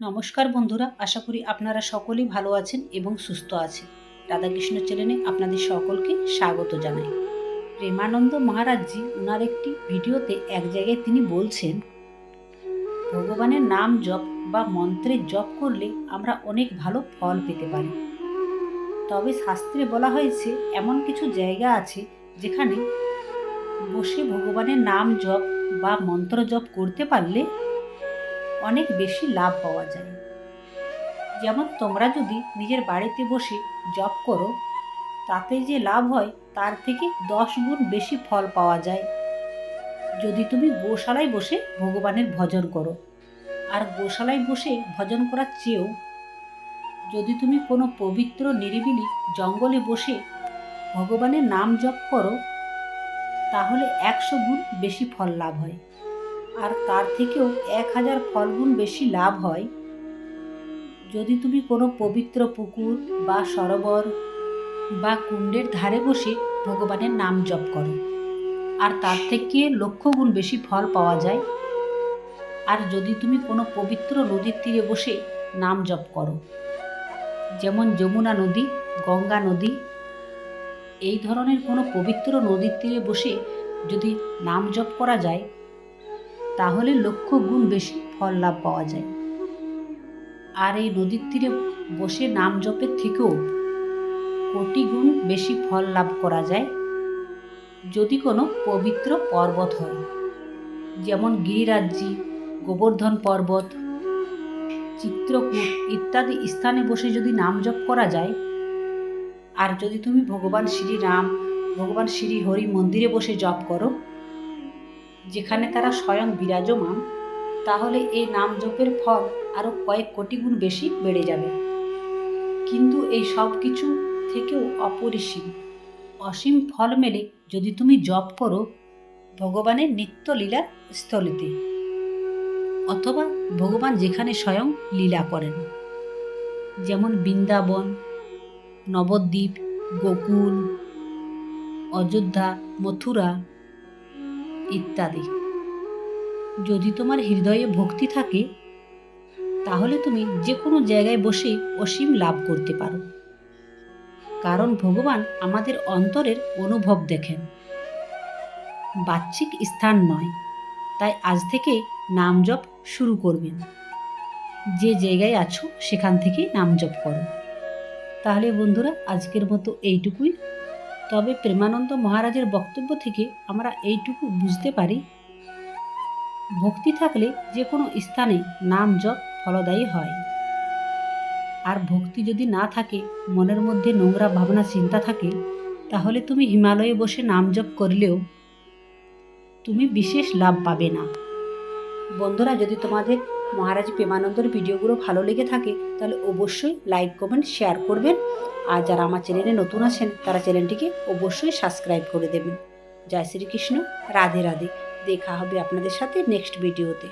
নমস্কার বন্ধুরা, আশা করি আপনারা সকলেই ভালো আছেন এবং সুস্থ আছেন। রাধাকৃষ্ণ চ্যানেলে আপনাদের সকলকে স্বাগত জানাই। প্রেমানন্দ মহারাজজি ওনার একটি ভিডিওতে এক জায়গায় তিনি বলছেন, ভগবানের নাম জপ বা মন্ত্রের জপ করলে আমরা অনেক ভালো ফল পেতে পারি। তবে শাস্ত্রে বলা হয়েছে, এমন কিছু জায়গা আছে যেখানে বসে ভগবানের নাম জপ বা মন্ত্র জপ করতে পারলে অনেক বেশি লাভ পাওয়া যায়। যেমন তোমরা যদি নিজের বাড়িতে বসে জব করো, তাতে যে লাভ হয় তার থেকে দশ গুণ বেশি ফল পাওয়া যায়। যদি তুমি গোশালায় বসে ভগবানের ভজন করো, আর গোশালায় বসে ভজন করার চেয়েও যদি তুমি কোনো পবিত্র নিরিবিলি জঙ্গলে বসে ভগবানের নাম জপ করো, তাহলে একশো গুণ বেশি ফল লাভ হয়। আর তার থেকেও এক হাজার ফলগুণ বেশি লাভ হয়। যদি তুমি কোনো পবিত্র পুকুর বা সরোবর বা কুণ্ডের ধারে বসে ভগবানের নাম জপ করো, আর তার থেকে লক্ষ গুণ বেশি ফল পাওয়া যায়। আর যদি তুমি কোনো পবিত্র নদীর তীরে বসে নাম জপ করো, যেমন যমুনা নদী, গঙ্গা নদী, এই ধরনের কোনো পবিত্র নদীর তীরে বসে যদি নাম জপ করা যায় তাহলে লক্ষ গুণ বেশি ফল লাভ পাওয়া যায়। আর এই নদীর তীরে বসে নাম জপের থেকেও কোটি গুণ বেশি ফল লাভ করা যায়, যদি কোনো পবিত্র পর্বত হয়। যেমন গিরিরাজ্যি, গোবর্ধন পর্বত, চিত্রকূট ইত্যাদি স্থানে বসে যদি নাম জপ করা যায়, আর যদি তুমি ভগবান শ্রীরাম ভগবান শ্রী হরি মন্দিরে বসে জপ করো যেখানে তারা স্বয়ং বিরাজমান, তাহলে এই নাম জপের ফল আরও কয়েক কোটি গুণ বেশি বেড়ে যাবে। কিন্তু এই সব কিছু থেকেও অপরিসীম। অসীম ফল মেলে যদি তুমি জপ করো ভগবানের নিত্য লীলার স্থলিতে, অথবা ভগবান যেখানে স্বয়ং লীলা করেন। যেমন বৃন্দাবন, নবদ্বীপ, গোকুল, অযোধ্যা, মথুরা ইত্যাদি। যদি তোমার হৃদয়ে ভক্তি থাকে, তাহলে তুমি যে কোনো জায়গায় বসে অসীম লাভ করতে পারো। কারণ ভগবান আমাদের অন্তরের অনুভব দেখেন। বাহ্যিক স্থান নয়, তাই আজ থেকে নাম জপ শুরু করবেন। যে জায়গায় আছো, সেখান থেকে নাম জপ করো। তাহলে বন্ধুরা, আজকের মতো এইটুকুই। তবে প্রেমানন্দ মহারাজের বক্তব্য থেকে আমরা এইটুকু বুঝতে পারি। ভক্তি থাকলে যে কোনো স্থানে নাম জপ ফলদায়ী হয়। আর ভক্তি যদি না থাকে, মনের মধ্যে নোংরা ভাবনা, চিন্তা থাকে, তাহলে তুমি হিমালয়ে বসে নাম জপ করলেও তুমি বিশেষ লাভ পাবে না। বন্ধুরা, যদি তোমাদের মহারাজ প্রেমানন্দর ভিডিওগুলো ভালো লেগে থাকে, তাহলে অবশ্যই লাইক কমেন্ট শেয়ার করবেন। আর যারা আমার চ্যানেলে নতুন আছেন, তারা চ্যানেলটিকে অবশ্যই সাবস্ক্রাইব করে দেবেন। জয় শ্রীকৃষ্ণ, রাধে রাধে। দেখা হবে আপনাদের সাথে নেক্সট ভিডিওতে